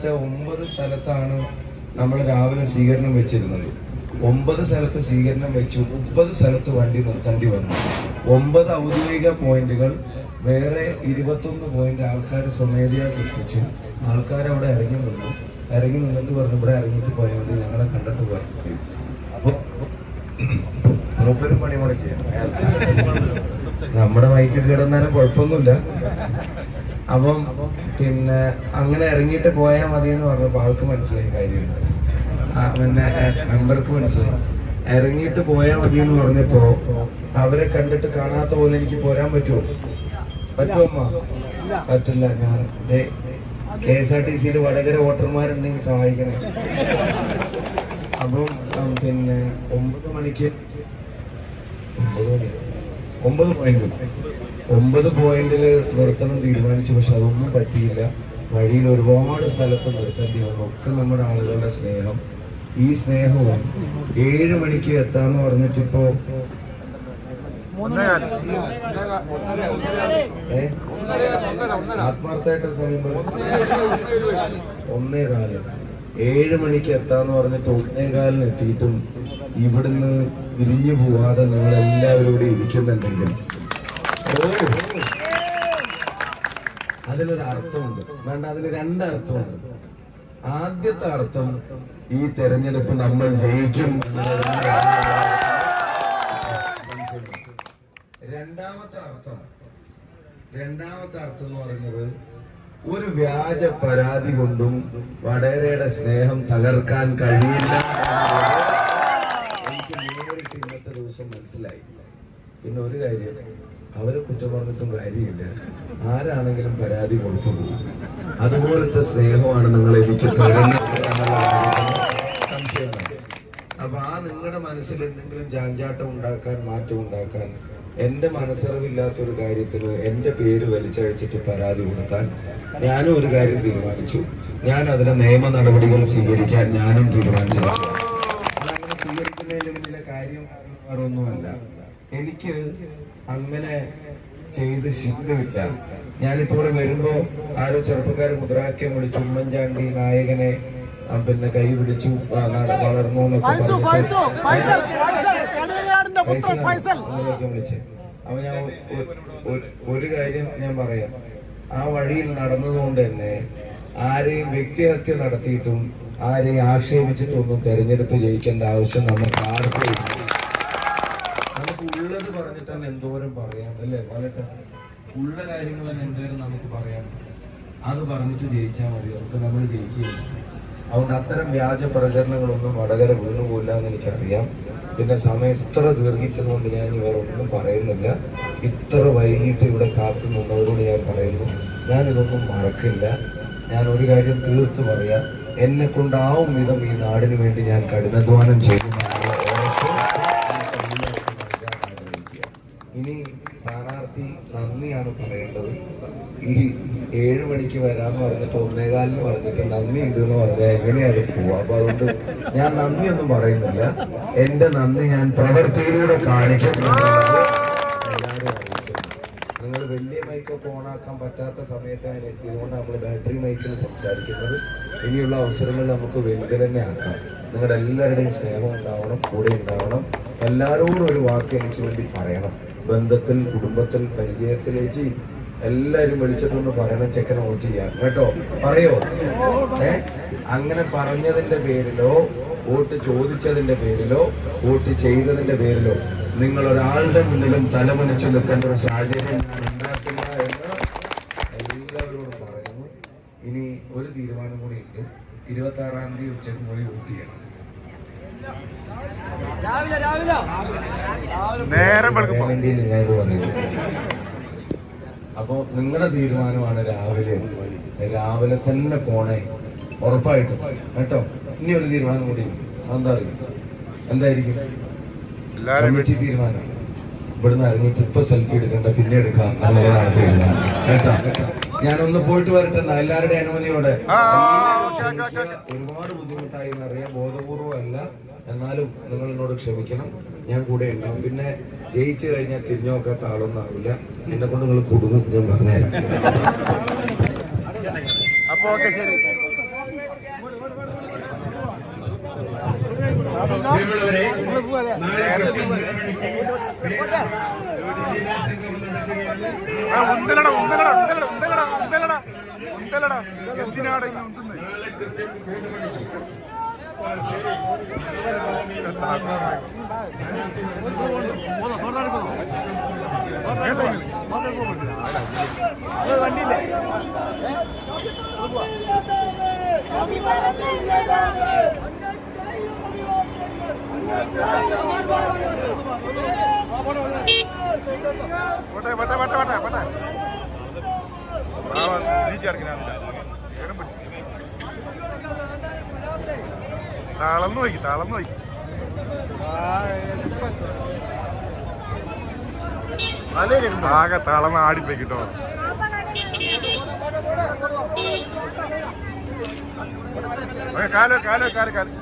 വെച്ചാൽ ഒമ്പത് സ്ഥലത്താണ് നമ്മൾ രാവിലെ സ്വീകരണം വെച്ചിരുന്നത്. ഒമ്പത് സ്ഥലത്ത് സ്വീകരണം വെച്ചു. മുപ്പത് സ്ഥലത്ത് വണ്ടി നിർത്തേണ്ടി വന്നു. ഒമ്പത് ഔദ്യോഗിക പോയിന്റുകൾ വേറെ ഇരുപത്തൊന്ന് പോയിന്റ് ആൾക്കാർ സ്വമേധയാ സൃഷ്ടിച്ചു ആൾക്കാർ അവിടെ ഇറങ്ങി നിന്നു. ഇറങ്ങി നിന്നിട്ട് പറഞ്ഞു ഇവിടെ ഇറങ്ങിയിട്ട് പോയാൽ മതി. ഞങ്ങളെ കണ്ടിട്ട് പോയാൽ മതി. അപ്പൊ മൂപ്പരും പണി മുടക്കിയ നമ്മുടെ മൈക്കിൽ കിടന്നാലും കുഴപ്പമൊന്നുമില്ല. അപ്പം പിന്നെ അങ്ങനെ ഇറങ്ങിയിട്ട് പോയാൽ മതി എന്ന് പറഞ്ഞപ്പോൾ ആൾക്ക് മനസ്സിലായി കാര്യം. ആ, പിന്നെ മെമ്പർക്ക് മനസ്സിലായി. ഇറങ്ങിയിട്ട് പോയാൽ മതി എന്ന് പറഞ്ഞപ്പോ അവരെ കണ്ടിട്ട് കാണാത്ത പോലെ എനിക്ക് പോരാൻ പറ്റുമോ പറ്റുമോ പറ്റില്ല ഞാൻ കെ എസ് ആർ ടി സിയിൽ വടകര വോട്ടർമാരുണ്ടെങ്കിൽ സഹായിക്കണേ. അപ്പം പിന്നെ ഒമ്പത് മണിക്ക് ഒമ്പത് മണി ഒമ്പത് പോയിന്റ് ഒമ്പത് പോയിന്റിൽ നിർത്തണം തീരുമാനിച്ചു പക്ഷെ അതൊന്നും പറ്റിയില്ല. വഴിയിൽ ഒരുപാട് സ്ഥലത്ത് നിർത്തേണ്ടി വന്നു. ഒക്കെ നമ്മുടെ ആളുകളുടെ സ്നേഹം. ഈ സ്നേഹവും ഏഴ് മണിക്ക് എത്താന്ന് പറഞ്ഞിട്ടിപ്പോ? ആത്മാർത്ഥമായിട്ട് സമയം ഒന്നേ കാലം ഏഴ് മണിക്ക് എത്താന്ന് പറഞ്ഞിട്ട് ഒന്നേ കാലിന് എത്തിയിട്ടും ഇവിടുന്ന് തിരിഞ്ഞു പോവാതെ നിങ്ങൾ എല്ലാവരും ഇവിടെ ഇരിക്കുന്നുണ്ടെങ്കിൽ അതിലൊരു അർത്ഥമുണ്ട്. വേണ്ട അതിന് രണ്ട് അർത്ഥമുണ്ട് ആദ്യത്തെ അർത്ഥം ഈ തെരഞ്ഞെടുപ്പ് നമ്മൾ ജയിക്കും. രണ്ടാമത്തെ അർത്ഥം രണ്ടാമത്തെ അർത്ഥം എന്ന് പറയുന്നത് ഒരു വ്യാജ പരാതി കൊണ്ടും വടേരയുടെ സ്നേഹം തകർക്കാൻ കഴിയില്ല. എനിക്ക് നേരിട്ട് ഇന്നത്തെ ദിവസം മനസ്സിലായി. പിന്നെ ഒരു കാര്യം അവരെ കുറ്റം പറഞ്ഞിട്ടും കാര്യമില്ല. ആരാണെങ്കിലും പരാതി കൊടുത്തു പോകും. അതുപോലത്തെ സ്നേഹമാണ് നിങ്ങൾ എനിക്ക് സംശയമില്ല അപ്പൊ ആ നിങ്ങളുടെ മനസ്സിൽ എന്തെങ്കിലും ജാഞ്ചാട്ടം ഉണ്ടാക്കാൻ മാറ്റം ഉണ്ടാക്കാൻ എന്റെ മനസ്സറിവില്ലാത്തൊരു കാര്യത്തിന് എന്റെ പേര് വലിച്ചഴിച്ചിട്ട് പരാതി കൊടുത്താൽ ഞാനും ഒരു കാര്യം തീരുമാനിച്ചു. ഞാൻ അതിന് നിയമ നടപടികൾ സ്വീകരിക്കാൻ ഞാനും തീരുമാനിച്ചു അതങ്ങനെ സ്വീകരിക്കുന്നതിന് പിന്നിലെ കാര്യം വേറെ ഒന്നുമല്ല എനിക്ക് അങ്ങനെ ചെയ്ത് ശീലമില്ല ഞാനിപ്പോ ഇവിടെ വരുമ്പോ ആരോ ചെറുപ്പക്കാർ മുദ്രാവാക്യം വിളിച്ചു. ഉമ്മൻചാണ്ടി നായകനെ പിന്നെ കൈ പിടിച്ചു. വളർന്നു എന്നൊക്കെ വിളിച്ച്. അപ്പൊ ഞാൻ ഒരു കാര്യം ഞാൻ പറയാം. ആ വഴിയിൽ നടന്നതുകൊണ്ട് തന്നെ ആരെയും വ്യക്തിഹത്യ നടത്തിയിട്ടും ആരെയും ആക്ഷേപിച്ചിട്ടൊന്നും തെരഞ്ഞെടുപ്പ് ജയിക്കേണ്ട ആവശ്യം നമുക്ക് ആർക്കും ഉള്ളത് പറഞ്ഞിട്ട് തന്നെ എന്തോരം പറയാം അല്ലേ? വളരെ ഉള്ള കാര്യങ്ങൾ തന്നെ എന്തോരം നമുക്ക് പറയാം. അത് പറഞ്ഞിട്ട് ജയിച്ചാൽ മതി. നമുക്ക് നമ്മൾ ജയിക്കുകയില്ല അതുകൊണ്ട് അത്തരം വ്യാജ പ്രചരണങ്ങളൊന്നും വടകര വീണുപോയില്ല എന്ന് എനിക്കറിയാം. പിന്നെ സമയം ഇത്ര ദീർഘിച്ചതുകൊണ്ട് ഞാൻ ഇവരൊന്നും പറയുന്നില്ല. ഇത്ര വൈകിട്ട് ഇവിടെ കാത്തു നിന്നവരോട് ഞാൻ പറയുന്നു. ഞാൻ ഇതൊന്നും മറക്കില്ല. ഞാൻ ഒരു കാര്യം തീർത്ത് പറയാം. എന്നെ കൊണ്ടാവും വിധം ഈ നാടിന് വേണ്ടി ഞാൻ കഠിനാധ്വാനം ചെയ്യുമെന്നുള്ള ഇനി സ്ഥാനാർത്ഥി നന്ദിയാണ് പറയേണ്ടത്. ഈ ഏഴ് മണിക്ക് വരാന്ന് പറഞ്ഞിട്ട് ഒന്നേകാലിന് പറഞ്ഞിട്ട് നന്ദി ഉണ്ട് എന്ന് പറഞ്ഞാൽ എങ്ങനെയാ അത് പോവാ? അപ്പൊ അതുകൊണ്ട് ഞാൻ നന്ദിയൊന്നും പറയുന്നില്ല. എന്റെ നന്ദി ഞാൻ പ്രവൃത്തിയിലൂടെ കാണിക്കും എന്നുള്ളത് എല്ലാവരും നിങ്ങൾ വലിയ മൈക്കൊക്കെ ഓണാക്കാൻ പറ്റാത്ത സമയത്ത് ഞാൻ എത്തിയതുകൊണ്ട് നമ്മൾ ബാറ്ററി മൈക്കിൽ സംസാരിക്കുന്നത്. ഇനിയുള്ള അവസരങ്ങൾ നമുക്ക് വലുത് തന്നെ ആക്കാം. നിങ്ങളുടെ എല്ലാവരുടെയും സ്നേഹം ഉണ്ടാവണം കൂടെ ഉണ്ടാവണം. എല്ലാവരോടും ഒരു വാക്ക് എനിക്ക് വേണ്ടി പറയണം. ബന്ധത്തിൽ കുടുംബത്തിൽ പരിചയത്തിലേക്ക് എല്ലാരും വിളിച്ചിട്ടൊന്ന് പറയണം ചെക്കനെ വോട്ട് ചെയ്യാം കേട്ടോ? പറയോ? ഏ? അങ്ങനെ പറഞ്ഞതിന്റെ പേരിലോ വോട്ട് ചോദിച്ചതിന്റെ പേരിലോ വോട്ട് ചെയ്തതിന്റെ പേരിലോ നിങ്ങൾ ഒരാളുടെ മുന്നിലും തലമുനിച്ചു നിൽക്കേണ്ട ഒരു സാഹചര്യം ഉണ്ടാക്കില്ല എന്ന് എല്ലാവരോടും പറയുന്നു. ഇനി ഒരു തീരുമാനം കൂടി ഉണ്ട്. ഇരുപത്തി ആറാം തീയതി ഉച്ചയ്ക്ക് പോയി വോട്ട് ചെയ്യണം. നേരം പറയാൻ വേണ്ടി നിങ്ങളോട് അപ്പോ തീരുമാനമാണ് രാവിലെ. രാവിലെ തന്നെ പോണേ. ഉറപ്പായിട്ടും. കേട്ടോ? ഇനി ഒരു തീരുമാനം കൂടി. ഉണ്ട്. എന്താ അറിയും? എന്തായിരിക്കും? കമ്മിറ്റി തീരുമാനം. ഇവിടുന്ന് ഇറങ്ങിയിട്ട് ഇപ്പൊ സെൽഫി എടുക്കണ്ട പിന്നെ എടുക്കാം എന്നുള്ളതാണ് തീരുമാനം. കേട്ടോ? ഞാനൊന്ന് പോയിട്ട് വരട്ടെ എന്നാ എല്ലാവരുടെയും അനുമതിയോടെ. ഒരുപാട് ബുദ്ധിമുട്ടായി എന്നറിയാം. ബോധപൂർവം അല്ല എന്നാലും നിങ്ങൾ എന്നോട് ക്ഷമിക്കണം ഞാൻ കൂടെ ഉണ്ടാവും. പിന്നെ ജയിച്ചു കഴിഞ്ഞാൽ തിരിഞ്ഞു നോക്കാത്ത ആളൊന്നും ആവില്ല എന്നെ കൊണ്ട് നിങ്ങൾ കുടുങ്ങും ഞാൻ പറഞ്ഞു അപ്പൊ ഓക്കെ ശരി. ഉന്തലടാ ഉന്തലടാ ഉന്തലടാ ഉന്തലടാ ഉന്തലടാ ഉന്തലടാ. എന്തിനാടാ ഇന്ന് வட்ட வட்ட வட்ட வட்ட வட்ட நிச்சயம் இருக்கிறேன் തളർന്നു നോക്കി താളം നോക്കി. ആകെ താളം ആടിപ്പോയി കിട്ടോ കാലോ കാലോ കാലോ കാലോ.